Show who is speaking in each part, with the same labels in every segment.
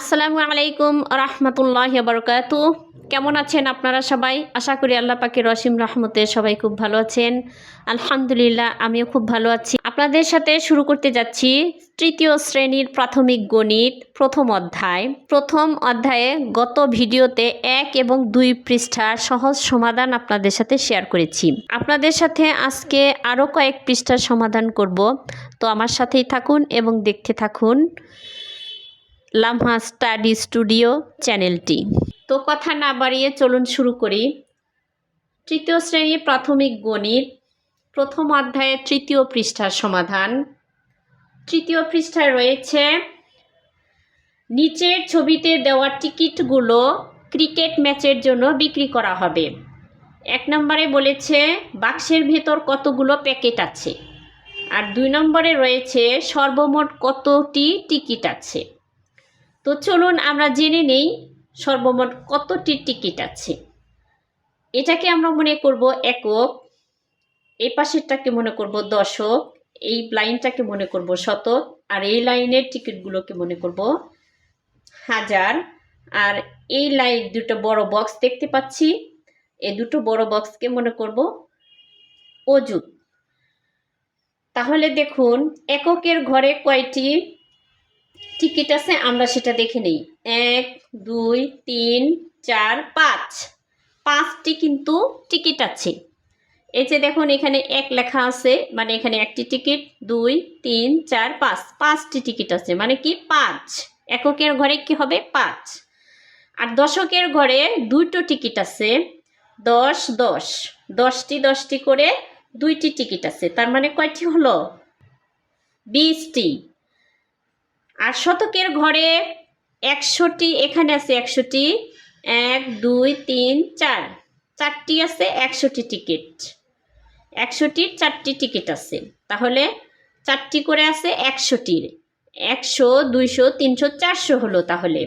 Speaker 1: আসসালামু আলাইকুম রহমতুল্লাহ বরকাত কেমন আছেন আপনারা সবাই আশা করি আল্লাহ পাকে রসিম রহমতে সবাই খুব ভালো আছেন আলহামদুলিল্লাহ আমিও খুব ভালো আছি আপনাদের সাথে শুরু করতে যাচ্ছি তৃতীয় শ্রেণীর প্রাথমিক গণিত প্রথম অধ্যায় প্রথম অধ্যায়ে গত ভিডিওতে এক এবং দুই পৃষ্ঠার সহজ সমাধান আপনাদের সাথে শেয়ার করেছি আপনাদের সাথে আজকে আরও কয়েক পৃষ্ঠার সমাধান করব তো আমার সাথেই থাকুন এবং দেখতে থাকুন লামহা স্টাডি স্টুডিও চ্যানেলটি তো কথা না বাড়িয়ে চলুন শুরু করি তৃতীয় শ্রেণী প্রাথমিক গণিত প্রথম অধ্যায়ে তৃতীয় পৃষ্ঠার সমাধান তৃতীয় পৃষ্ঠায় রয়েছে নিচের ছবিতে দেওয়া টিকিটগুলো ক্রিকেট ম্যাচের জন্য বিক্রি করা হবে এক নম্বরে বলেছে বাক্সের ভেতর কতগুলো প্যাকেট আছে আর দুই নম্বরে রয়েছে সর্বমোট কতটি টিকিট আছে তো চলুন আমরা জেনে নেই সর্বমোট কতটি টিকিট আছে এটাকে আমরা মনে করব একক এই পাশেরটাকে মনে করব দশক এই লাইনটাকে মনে করব শতক আর এই লাইনের টিকিটগুলোকে মনে করব হাজার আর এই লাইন দুটো বড় বক্স দেখতে পাচ্ছি এই দুটো বড় বক্সকে মনে করব অযুত তাহলে দেখুন এককের ঘরে কয়টি টিকিট আছে আমরা সেটা দেখে নেই এক দুই তিন চার পাঁচ পাঁচটি কিন্তু টিকিট আছে এই যে দেখুন এখানে এক লেখা আছে মানে এখানে একটি টিকিট দুই তিন চার পাঁচ পাঁচটি টিকিট আছে মানে কি পাঁচ এককের ঘরে কি হবে পাঁচ আর দশকের ঘরে দুটো টিকিট আছে দশ দশ দশটি দশটি করে দুইটি টিকিট আছে তার মানে কয়টি হলো বিশটি আর শতকের ঘরে একশোটি এখানে আছে একশোটি এক দুই তিন চার চারটি আছে একশোটি টিকিট একশোটির চারটি টিকিট আছে তাহলে চারটি করে আছে একশোটির একশো দুইশো তিনশো চারশো হলো তাহলে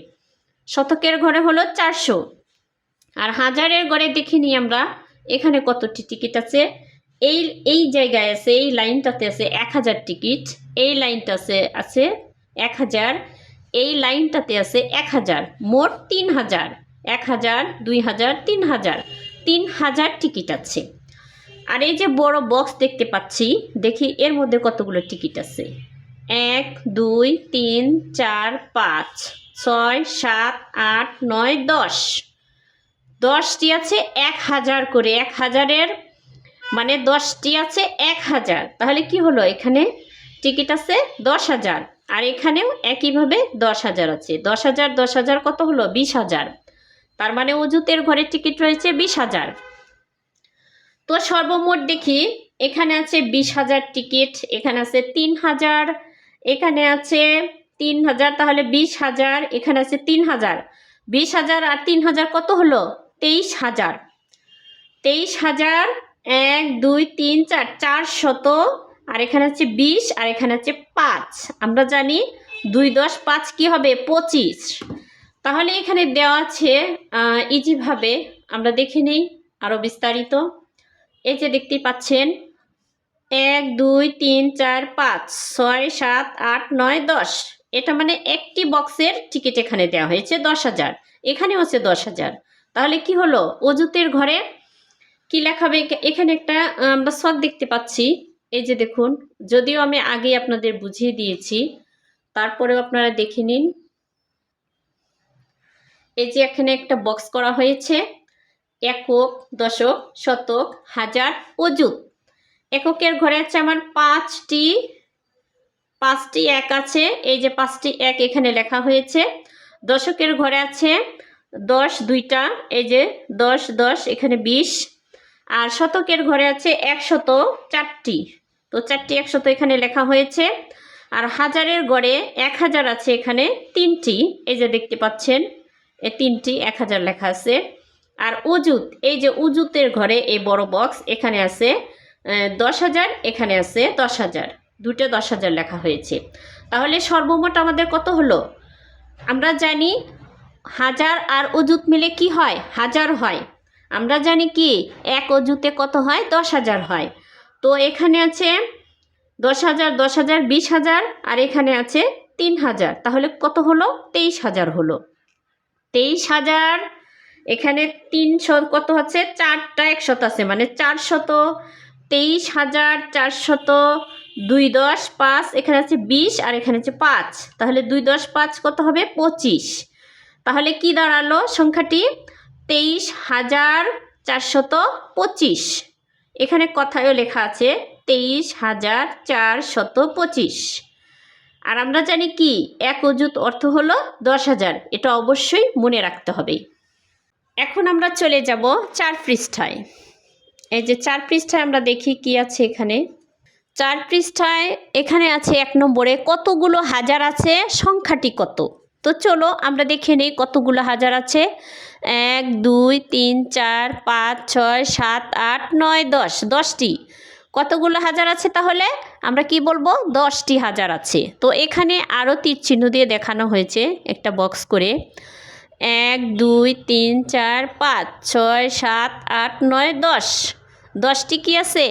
Speaker 1: শতকের ঘরে হলো চারশো আর হাজারের ঘরে দেখিনি আমরা এখানে কতটি টিকিট আছে এই এই জায়গায় আছে এই লাইনটাতে আছে এক হাজার টিকিট এই লাইনটা আছে আছে এক হাজার এই লাইনটাতে আছে এক হাজার মোট তিন হাজার এক হাজার দুই হাজার তিন হাজার তিন হাজার টিকিট আছে আর এই যে বড় বক্স দেখতে পাচ্ছি দেখি এর মধ্যে কতগুলো টিকিট আছে এক দুই তিন চার পাঁচ ছয় সাত আট নয় দশ দশটি আছে এক হাজার করে এক হাজারের মানে দশটি আছে এক হাজার তাহলে কি হলো এখানে টিকিট আছে দশ হাজার আর এখানেও একইভাবে দশ হাজার আছে দশ হাজার দশ হাজার কত হলো বিশ হাজার তার মানে অজুতের ঘরের টিকিট রয়েছে বিশ হাজার তো সর্বমোট দেখি এখানে আছে বিশ হাজার টিকিট এখানে আছে তিন হাজার এখানে আছে তিন হাজার তাহলে বিশ হাজার এখানে আছে তিন হাজার বিশ হাজার আর তিন হাজার কত হলো তেইশ হাজার তেইশ হাজার এক দুই তিন চার চারশত আর এখানে হচ্ছে বিশ আর এখানে হচ্ছে পাঁচ আমরা জানি দুই দশ পাঁচ কি হবে পঁচিশ তাহলে এখানে দেওয়া আছে ইজিভাবে আমরা দেখে নিই আরও বিস্তারিত এই যে দেখতেই পাচ্ছেন এক দুই তিন চার পাঁচ ছয় সাত আট নয় দশ এটা মানে একটি বক্সের টিকিট এখানে দেওয়া হয়েছে দশ হাজার এখানে হচ্ছে দশ হাজার তাহলে কি হলো অজুতের ঘরে কি লেখাবে এখানে একটা আমরা সদ দেখতে পাচ্ছি এই যে দেখুন যদিও আমি আগে আপনাদের বুঝিয়ে দিয়েছি তারপরেও আপনারা দেখে নিন এই যে এখানে একটা বক্স করা হয়েছে একক দশক শতক হাজার অযুত এককের ঘরে আছে আমার পাঁচটি পাঁচটি এক আছে এই যে পাঁচটি এক এখানে লেখা হয়েছে দশকের ঘরে আছে দশ দুইটা এই যে দশ দশ এখানে বিশ আর শতকের ঘরে আছে একশত চারটি তো চারটি একশো তো এখানে লেখা হয়েছে আর হাজারের গড়ে এক হাজার আছে এখানে তিনটি এই যে দেখতে পাচ্ছেন এ তিনটি এক হাজার লেখা আছে আর উজুত এই যে উজুতের ঘরে এই বড় বক্স এখানে আছে দশ হাজার এখানে আছে দশ হাজার দুটো দশ হাজার লেখা হয়েছে তাহলে সর্বমোট আমাদের কত হলো আমরা জানি হাজার আর অজুত মিলে কি হয় হাজার হয় আমরা জানি কি এক অজুতে কত হয় দশ হাজার হয় তো এখানে আছে দশ হাজার দশ হাজার বিশ হাজার আর এখানে আছে তিন হাজার তাহলে কত হলো তেইশ হাজার হলো তেইশ হাজার এখানে তিনশো কত আছে চারটা একশত আছে মানে চারশত তেইশ হাজার চারশত দুই দশ পাঁচ এখানে আছে বিশ আর এখানে আছে পাঁচ তাহলে দুই দশ পাঁচ কত হবে পঁচিশ তাহলে কি দাঁড়ালো সংখ্যাটি তেইশ হাজার চারশত পঁচিশ এখানে কথায়ও লেখা আছে তেইশ হাজার চার শত পঁচিশ আর আমরা জানি কি এক অজুত অর্থ হলো দশ হাজার এটা অবশ্যই মনে রাখতে হবে এখন আমরা চলে যাব চার পৃষ্ঠায় এই যে চার পৃষ্ঠায় আমরা দেখি কি আছে এখানে চার পৃষ্ঠায় এখানে আছে এক নম্বরে কতগুলো হাজার আছে সংখ্যাটি কত তো চলো আমরা দেখে নিই কতগুলো হাজার আছে এক দুই তিন চার পাঁচ ছয় সাত আট নয় দশ দশটি কতগুলো হাজার আছে তাহলে আমরা কি বলবো দশটি হাজার আছে তো এখানে আরও তীর চিহ্ন দিয়ে দেখানো হয়েছে একটা বক্স করে এক দুই তিন চার পাঁচ ছয় সাত আট নয় দশ দশটি কি আছে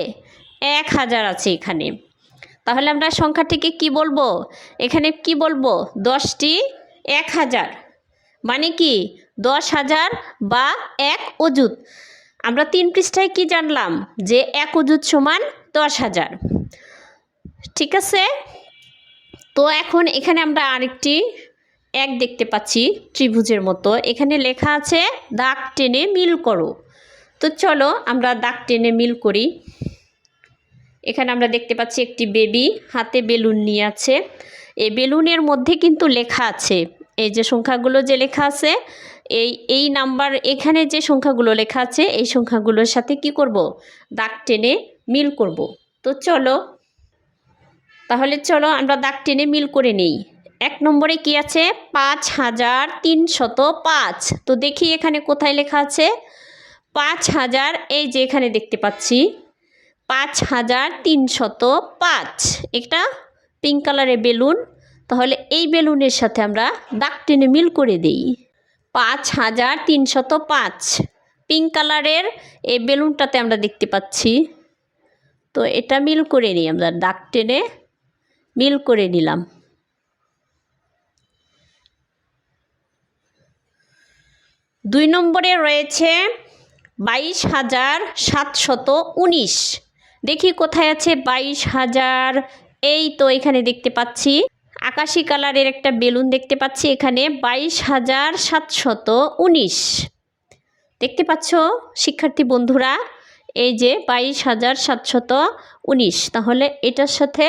Speaker 1: এক হাজার আছে এখানে তাহলে আমরা সংখ্যাটিকে কি বলবো এখানে কি বলবো দশটি এক হাজার মানে কি দশ হাজার বা এক অজুত আমরা তিন পৃষ্ঠায় কি জানলাম যে এক অজুত সমান দশ হাজার ঠিক আছে তো এখন এখানে আমরা আরেকটি এক দেখতে পাচ্ছি ত্রিভুজের মতো এখানে লেখা আছে দাগ টেনে মিল করো তো চলো আমরা দাগ টেনে মিল করি এখানে আমরা দেখতে পাচ্ছি একটি বেবি হাতে বেলুন নিয়ে আছে এই বেলুনের মধ্যে কিন্তু লেখা আছে এই যে সংখ্যাগুলো যে লেখা আছে এই এই নাম্বার এখানে যে সংখ্যাগুলো লেখা আছে এই সংখ্যাগুলোর সাথে কি করব দাগ টেনে মিল করব তো চলো তাহলে চলো আমরা দাগ টেনে মিল করে নেই এক নম্বরে কি আছে পাঁচ হাজার তিনশত পাঁচ তো দেখি এখানে কোথায় লেখা আছে পাঁচ হাজার এই যে এখানে দেখতে পাচ্ছি পাঁচ হাজার তিনশত পাঁচ এটা পিঙ্ক কালারের বেলুন তাহলে এই বেলুনের সাথে আমরা দাগ টেনে মিল করে দিই পাঁচ হাজার তিনশত পাঁচ পিঙ্ক কালারের এই বেলুনটাতে আমরা দেখতে পাচ্ছি তো এটা মিল করে নিই আমরা দাগ টেনে মিল করে নিলাম দুই নম্বরে রয়েছে বাইশ হাজার সাতশত উনিশ দেখি কোথায় আছে বাইশ হাজার এই তো এখানে দেখতে পাচ্ছি আকাশি কালারের একটা বেলুন দেখতে পাচ্ছি এখানে বাইশ হাজার সাতশত উনিশ দেখতে পাচ্ছ শিক্ষার্থী বন্ধুরা এই যে বাইশ হাজার সাতশত উনিশ তাহলে এটার সাথে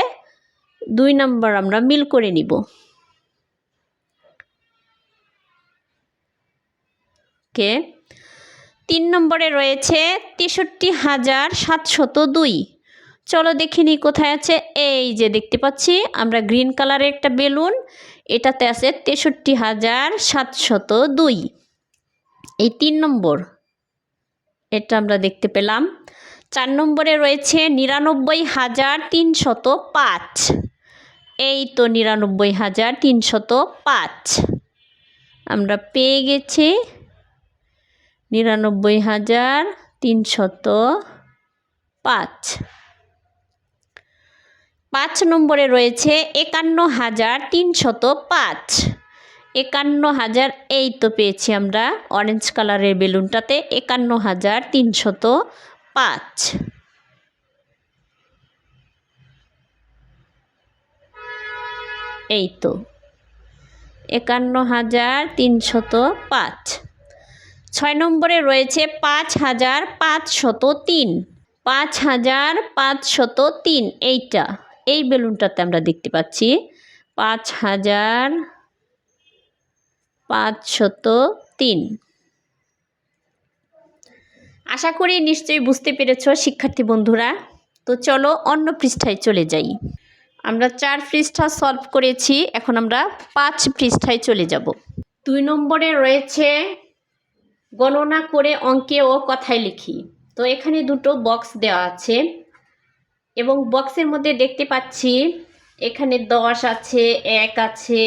Speaker 1: দুই নম্বর আমরা মিল করে নিব কে তিন নম্বরে রয়েছে তেষট্টি হাজার সাতশত দুই চলো দেখিনি কোথায় আছে এই যে দেখতে পাচ্ছি আমরা গ্রিন কালারের একটা বেলুন এটাতে আছে তেষট্টি হাজার সাতশত দুই এই তিন নম্বর এটা আমরা দেখতে পেলাম চার নম্বরে রয়েছে নিরানব্বই হাজার তিনশত পাঁচ এই তো নিরানব্বই হাজার তিনশত পাঁচ আমরা পেয়ে গেছি নিরানব্বই হাজার তিনশত পাঁচ পাঁচ নম্বরে রয়েছে একান্ন হাজার তিনশত পাঁচ একান্ন হাজার এই তো পেয়েছি আমরা অরেঞ্জ কালারের বেলুনটাতে একান্ন হাজার তিনশত পাঁচ এই তো একান্ন হাজার তিনশত পাঁচ ছয় নম্বরে রয়েছে পাঁচ হাজার পাঁচশত তিন পাঁচ হাজার পাঁচশত তিন এইটা এই বেলুনটাতে আমরা দেখতে পাচ্ছি পাঁচ হাজার পাঁচশত তিন আশা করি নিশ্চয়ই বুঝতে পেরেছ শিক্ষার্থী বন্ধুরা তো চলো অন্য পৃষ্ঠায় চলে যাই আমরা চার পৃষ্ঠা সলভ করেছি এখন আমরা পাঁচ পৃষ্ঠায় চলে যাব দুই নম্বরে রয়েছে গণনা করে অঙ্কে ও কথায় লিখি তো এখানে দুটো বক্স দেওয়া আছে এবং বক্সের মধ্যে দেখতে পাচ্ছি এখানে দশ আছে এক আছে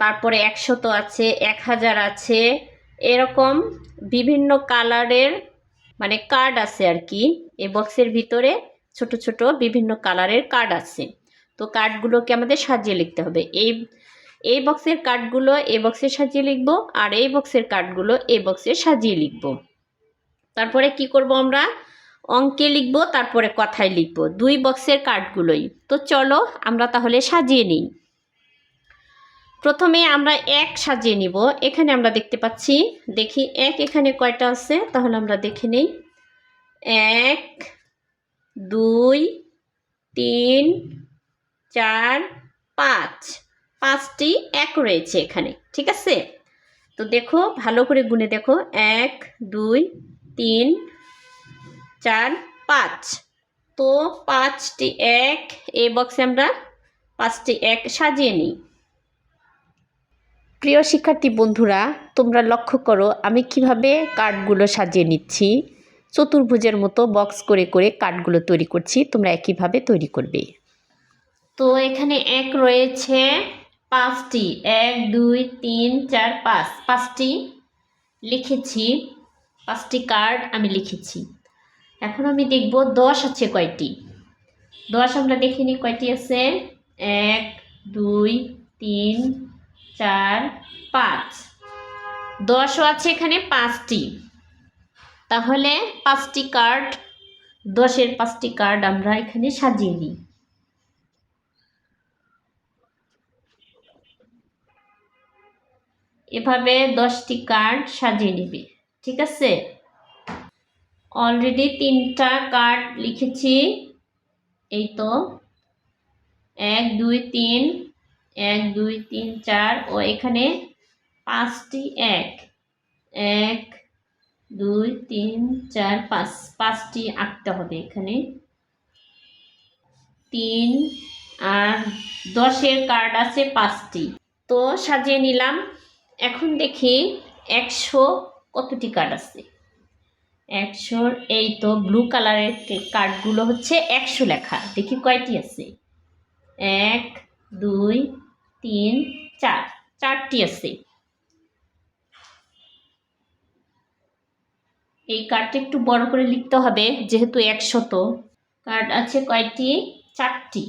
Speaker 1: তারপরে একশত আছে এক হাজার আছে এরকম বিভিন্ন কালারের মানে কার্ড আছে আর কি এই বক্সের ভিতরে ছোট ছোট বিভিন্ন কালারের কার্ড আছে তো কার্ডগুলোকে আমাদের সাজিয়ে লিখতে হবে এই এই বক্সের কার্ডগুলো এই বক্সে সাজিয়ে লিখব আর এই বক্সের কার্ডগুলো এই বক্সে সাজিয়ে লিখব তারপরে কি করব আমরা অঙ্কে লিখব তারপরে কথায় লিখব দুই বক্সের কার্ডগুলোই তো চলো আমরা তাহলে সাজিয়ে নিই প্রথমে আমরা এক সাজিয়ে নিব এখানে আমরা দেখতে পাচ্ছি দেখি এক এখানে কয়টা আছে তাহলে আমরা দেখে নিই এক দুই তিন চার পাঁচ পাঁচটি এক রয়েছে এখানে ঠিক আছে তো দেখো ভালো করে গুনে দেখো এক দুই তিন চার পাঁচ তো পাঁচটি এক এ বক্সে আমরা পাঁচটি এক সাজিয়ে নিই প্রিয় শিক্ষার্থী বন্ধুরা তোমরা লক্ষ্য করো আমি কিভাবে কার্ডগুলো সাজিয়ে নিচ্ছি চতুর্ভুজের মতো বক্স করে করে কার্ডগুলো তৈরি করছি তোমরা একইভাবে তৈরি করবে তো এখানে এক রয়েছে পাঁচটি এক দুই তিন চার পাঁচ পাঁচটি লিখেছি পাঁচটি কার্ড আমি লিখেছি এখন আমি দেখব দশ আছে কয়টি দশ আমরা দেখে নিই কয়টি আছে এক দুই তিন চার পাঁচ দশও আছে এখানে পাঁচটি তাহলে পাঁচটি কার্ড দশের পাঁচটি কার্ড আমরা এখানে সাজিয়ে নিই এভাবে দশটি কার্ড সাজিয়ে নিবে ঠিক আছে অলরেডি তিনটা কার্ড লিখেছি এই তো এক দুই তিন এক দুই তিন চার ও এখানে পাঁচটি এক এক দুই তিন চার পাঁচ পাঁচটি আঁকতে হবে এখানে তিন আর দশের কার্ড আছে পাঁচটি তো সাজিয়ে নিলাম এখন দেখি একশো কতটি কার্ড আছে একশোর এই তো ব্লু কালারের কার্ডগুলো হচ্ছে একশো লেখা দেখি কয়টি আছে এক দুই তিন চার চারটি আছে এই কার্ডটা একটু বড় করে লিখতে হবে যেহেতু একশত কার্ড আছে কয়টি চারটি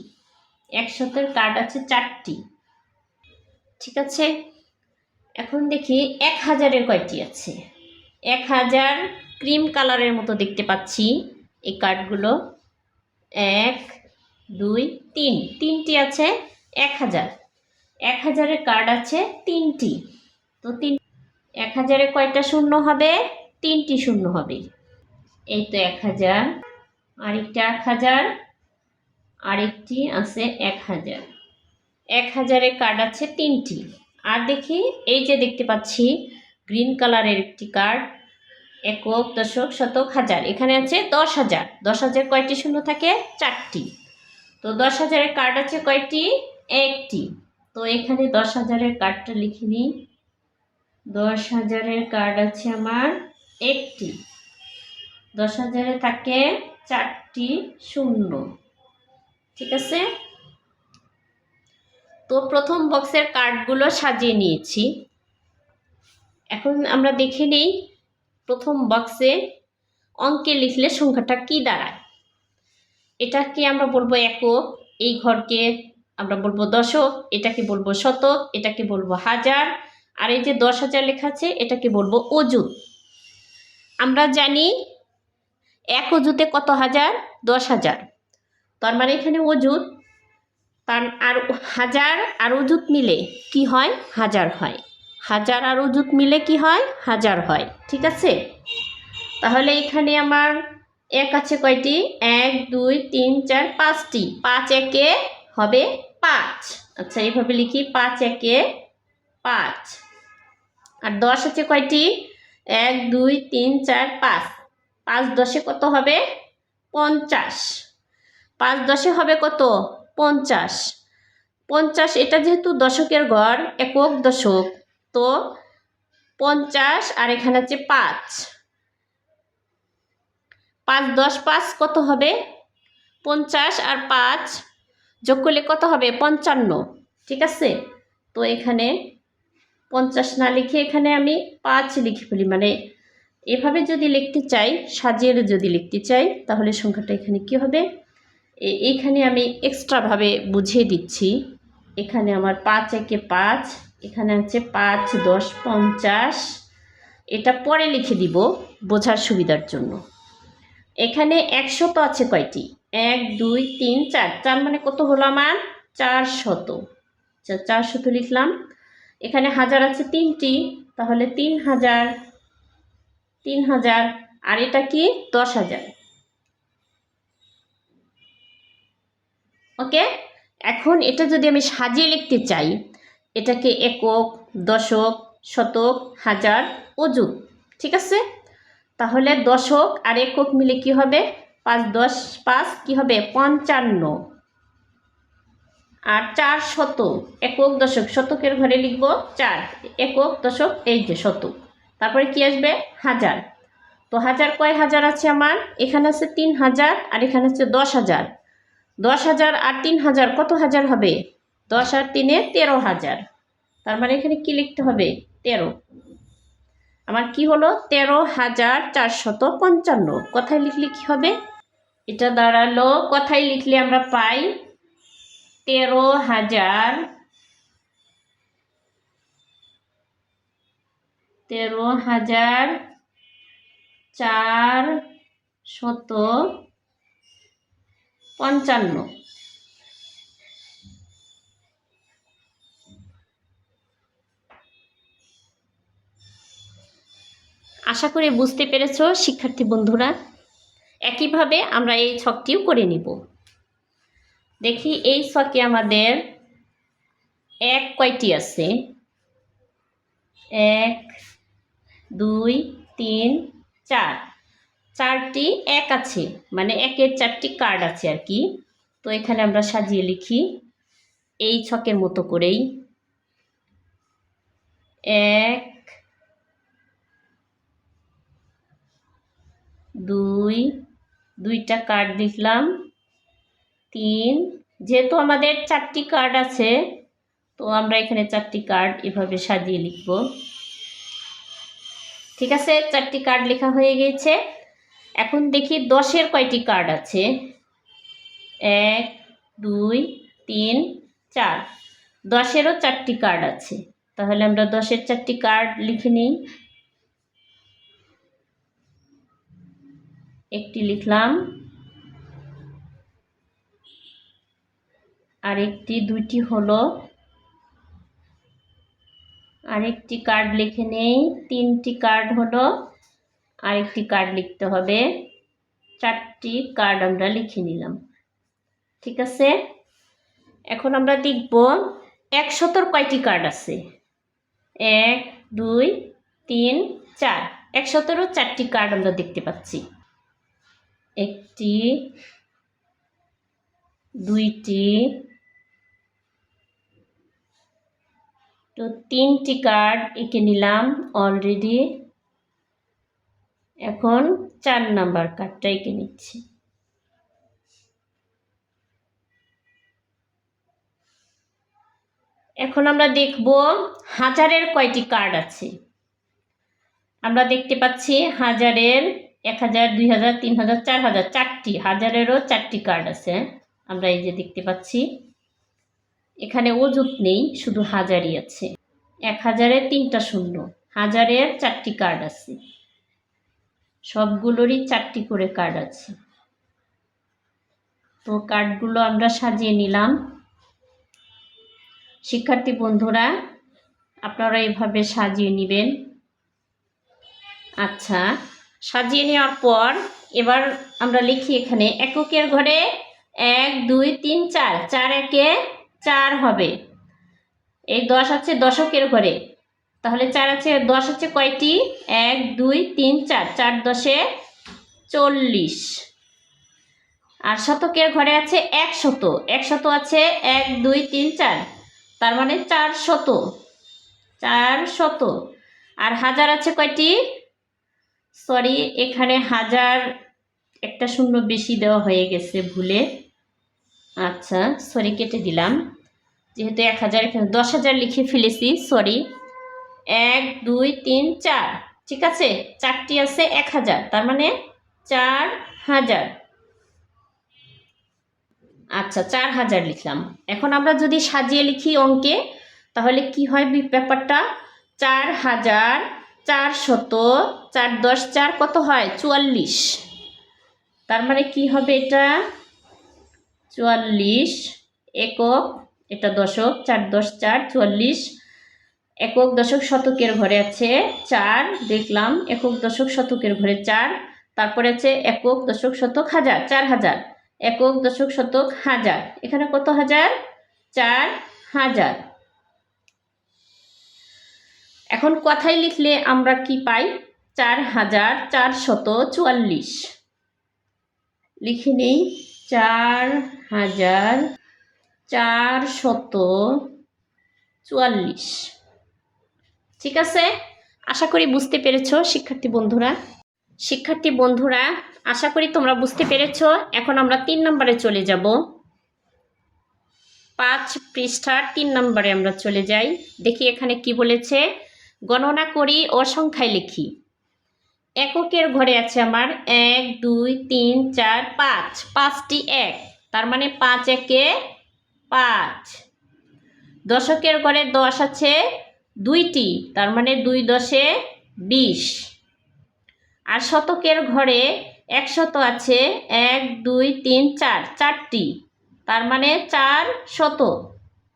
Speaker 1: একশতের কার্ড আছে চারটি ঠিক আছে এখন দেখি এক হাজারের কয়টি আছে এক হাজার ক্রিম কালারের মতো দেখতে পাচ্ছি এই কার্ডগুলো এক দুই তিন তিনটি আছে এক হাজার এক হাজারের কার্ড আছে তিনটি তো তিন এক হাজারে কয়টা শূন্য হবে তিনটি শূন্য হবে এই তো এক হাজার আরেকটা এক হাজার আরেকটি আছে এক হাজার এক হাজারের কার্ড আছে তিনটি আর দেখি এই যে দেখতে পাচ্ছি গ্রিন কালারের একটি কার্ড একক দশক শতক হাজার এখানে আছে দশ হাজার দশ হাজার কয়টি শূন্য থাকে চারটি তো দশ হাজারের কার্ড আছে কয়টি একটি তো এখানে দশ হাজারের কার্ডটা লিখে নিই দশ হাজারের কার্ড আছে আমার একটি দশ হাজারে থাকে চারটি শূন্য ঠিক আছে তো প্রথম বক্সের কার্ডগুলো সাজিয়ে নিয়েছি এখন আমরা দেখে নিই প্রথম বক্সে অঙ্কে লিখলে সংখ্যাটা কি দাঁড়ায় এটাকে আমরা বলবো একক এই ঘরকে আমরা বলবো দশক এটাকে বলবো শতক এটাকে বলবো হাজার আর এই যে দশ হাজার লেখা আছে এটাকে বলবো অজুত আমরা জানি এক অজুতে কত হাজার দশ হাজার তার মানে এখানে অজুত তার আর হাজার আর অজুত মিলে কি হয় হাজার হয় হাজার আর অযুত মিলে কি হয় হাজার হয় ঠিক আছে তাহলে এখানে আমার এক আছে কয়টি এক দুই তিন চার পাঁচটি পাঁচ একে হবে পাঁচ আচ্ছা এইভাবে লিখি পাঁচ একে পাঁচ আর দশ আছে কয়টি এক দুই তিন চার পাঁচ পাঁচ দশে কত হবে পঞ্চাশ পাঁচ দশে হবে কত পঞ্চাশ পঞ্চাশ এটা যেহেতু দশকের গড় একক দশক তো পঞ্চাশ আর এখানে আছে পাঁচ পাঁচ দশ পাঁচ কত হবে পঞ্চাশ আর পাঁচ যোগ করলে কত হবে পঞ্চান্ন ঠিক আছে তো এখানে পঞ্চাশ না লিখে এখানে আমি পাঁচ লিখে ফেলি মানে এভাবে যদি লিখতে চাই সাজিয়ে যদি লিখতে চাই তাহলে সংখ্যাটা এখানে কি হবে এইখানে আমি এক্সট্রাভাবে বুঝিয়ে দিচ্ছি এখানে আমার পাঁচ একে পাঁচ এখানে হচ্ছে পাঁচ দশ পঞ্চাশ এটা পরে লিখে দিব বোঝার সুবিধার জন্য এখানে একশো তো আছে কয়টি এক দুই তিন চার চার মানে কত হলো আমার চার শত চার শত লিখলাম এখানে হাজার আছে তিনটি তাহলে তিন হাজার তিন হাজার আর এটা কি দশ হাজার ওকে এখন এটা যদি আমি সাজিয়ে লিখতে চাই এটাকে একক দশক শতক হাজার অযুত ঠিক আছে তাহলে দশক আর একক মিলে কি হবে পাঁচ দশ পাঁচ কি হবে পঞ্চান্ন আর চার শত একক দশক শতকের ঘরে লিখব চার একক দশক এই যে শতক তারপরে কি আসবে হাজার তো হাজার কয় হাজার আছে আমার এখানে আছে তিন হাজার আর এখানে আছে দশ হাজার দশ হাজার আর তিন হাজার কত হাজার হবে দশ আর তিনে তেরো হাজার তার মানে এখানে কি লিখতে হবে তেরো আমার কি হলো তেরো হাজার চারশত পঞ্চান্ন কথায় লিখলে কি হবে এটা দাঁড়ালো কথায় লিখলে আমরা পাই তেরো হাজার তেরো হাজার চার শত পঞ্চান্ন আশা করে বুঝতে পেরেছ শিক্ষার্থী বন্ধুরা একইভাবে আমরা এই ছকটিও করে নিব দেখি এই ছকে আমাদের এক কয়টি আছে এক দুই তিন চার চারটি এক আছে মানে একের চারটি কার্ড আছে আর কি তো এখানে আমরা সাজিয়ে লিখি এই ছকের মতো করেই এক দুই দুইটা কার্ড লিখলাম তিন যেহেতু আমাদের চারটি কার্ড আছে তো আমরা এখানে চারটি কার্ড এভাবে সাজিয়ে লিখব ঠিক আছে চারটি কার্ড লেখা হয়ে গেছে এখন দেখি দশের কয়টি কার্ড আছে এক দুই তিন চার দশেরও চারটি কার্ড আছে তাহলে আমরা দশের চারটি কার্ড লিখে নিই একটি লিখলাম আরেকটি দুইটি হলো আরেকটি কার্ড লিখে নেই তিনটি কার্ড হলো আরেকটি কার্ড লিখতে হবে চারটি কার্ড আমরা লিখে নিলাম ঠিক আছে এখন আমরা দেখব একশতর কয়টি কার্ড আছে এক দুই তিন চার একশতরও চারটি কার্ড আমরা দেখতে পাচ্ছি একটি দুইটি তো তিনটি কার্ড এঁকে নিলাম অলরেডি এখন চার নাম্বার কার্ডটা এঁকে নিচ্ছি এখন আমরা দেখব হাজারের কয়টি কার্ড আছে আমরা দেখতে পাচ্ছি হাজারের এক হাজার দুই হাজার তিন হাজার চার হাজার চারটি হাজারেরও চারটি কার্ড আছে আমরা এই যে দেখতে পাচ্ছি এখানে ওজুত নেই শুধু হাজারই আছে এক হাজারে তিনটা শূন্য হাজারের চারটি কার্ড আছে সবগুলোরই চারটি করে কার্ড আছে তো কার্ডগুলো আমরা সাজিয়ে নিলাম শিক্ষার্থী বন্ধুরা আপনারা এভাবে সাজিয়ে নেবেন আচ্ছা সাজিয়ে নেওয়ার পর এবার আমরা লিখি এখানে এককের ঘরে এক দুই তিন চার চার একে চার হবে এই দশ আছে দশকের ঘরে তাহলে চার আছে দশ আছে কয়টি এক দুই তিন চার চার দশে চল্লিশ আর শতকের ঘরে আছে এক শত এক শত আছে এক দুই তিন চার তার মানে চার শত চার শত আর হাজার আছে কয়টি সরি এখানে হাজার একটা শূন্য বেশি দেওয়া হয়ে গেছে ভুলে আচ্ছা সরি কেটে দিলাম যেহেতু এক হাজার এখানে দশ হাজার লিখে ফেলেছি সরি এক দুই তিন চার ঠিক আছে চারটি আছে এক হাজার তার মানে চার হাজার আচ্ছা চার হাজার লিখলাম এখন আমরা যদি সাজিয়ে লিখি অঙ্কে তাহলে কি হয় ব্যাপারটা চার হাজার চার শত চার দশ চার কত হয় চুয়াল্লিশ তার মানে কি হবে এটা চুয়াল্লিশ একক এটা দশক চার দশ চার চুয়াল্লিশ একক দশক শতকের ঘরে আছে চার দেখলাম একক দশক শতকের ঘরে চার তারপরে আছে একক দশক শতক হাজার চার হাজার একক দশক শতক হাজার এখানে কত হাজার চার হাজার এখন কথায় লিখলে আমরা কি পাই চার হাজার চারশত চুয়াল্লিশ লিখে নেই চার হাজার চারশত চুয়াল্লিশ ঠিক আছে আশা করি বুঝতে পেরেছ শিক্ষার্থী বন্ধুরা শিক্ষার্থী বন্ধুরা আশা করি তোমরা বুঝতে পেরেছ এখন আমরা তিন নম্বরে চলে যাব পাঁচ পৃষ্ঠার তিন নম্বরে আমরা চলে যাই দেখি এখানে কি বলেছে গণনা করি ও সংখ্যায় লিখি এককের ঘরে আছে আমার এক দুই তিন চার পাঁচ পাঁচটি এক তার মানে পাঁচ একে পাঁচ দশকের ঘরে দশ আছে দুইটি তার মানে দুই দশে বিশ আর শতকের ঘরে একশত আছে এক দুই তিন চার চারটি তার মানে চার শত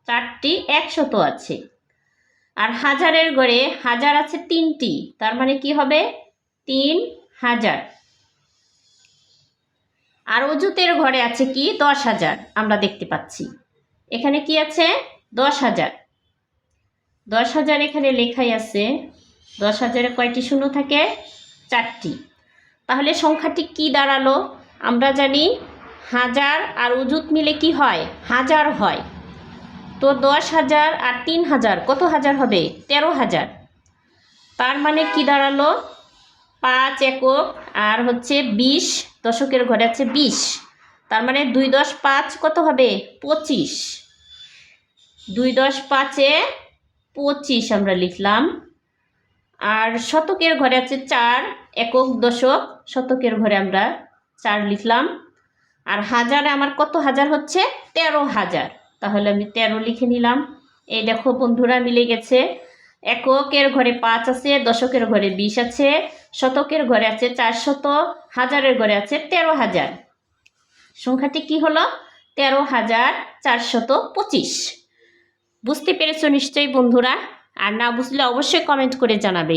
Speaker 1: চারটি একশত আছে আর হাজারের গড়ে হাজার আছে তিনটি তার মানে কি হবে তিন হাজার আর অজুতের ঘরে আছে কি দশ হাজার আমরা দেখতে পাচ্ছি এখানে কি আছে দশ হাজার দশ হাজার এখানে লেখাই আছে দশ হাজারে কয়টি শূন্য থাকে চারটি তাহলে সংখ্যাটি কি দাঁড়ালো আমরা জানি হাজার আর উজুত মিলে কি হয় হাজার হয় তো দশ হাজার আর তিন হাজার কত হাজার হবে তেরো হাজার তার মানে কি দাঁড়ালো পাঁচ একক আর হচ্ছে বিশ দশকের ঘরে আছে বিশ তার মানে দুই দশ পাঁচ কত হবে পঁচিশ দুই দশ পাঁচে পঁচিশ আমরা লিখলাম আর শতকের ঘরে আছে চার একক দশক শতকের ঘরে আমরা চার লিখলাম আর হাজারে আমার কত হাজার হচ্ছে তেরো হাজার তাহলে আমি তেরো লিখে নিলাম এই দেখো বন্ধুরা মিলে গেছে এককের ঘরে পাঁচ আছে দশকের ঘরে বিশ আছে শতকের ঘরে আছে চার শত হাজারের ঘরে আছে তেরো হাজার সংখ্যাটি কি হলো তেরো হাজার চারশত পঁচিশ বুঝতে পেরেছ নিশ্চয়ই বন্ধুরা আর না বুঝলে অবশ্যই কমেন্ট করে জানাবে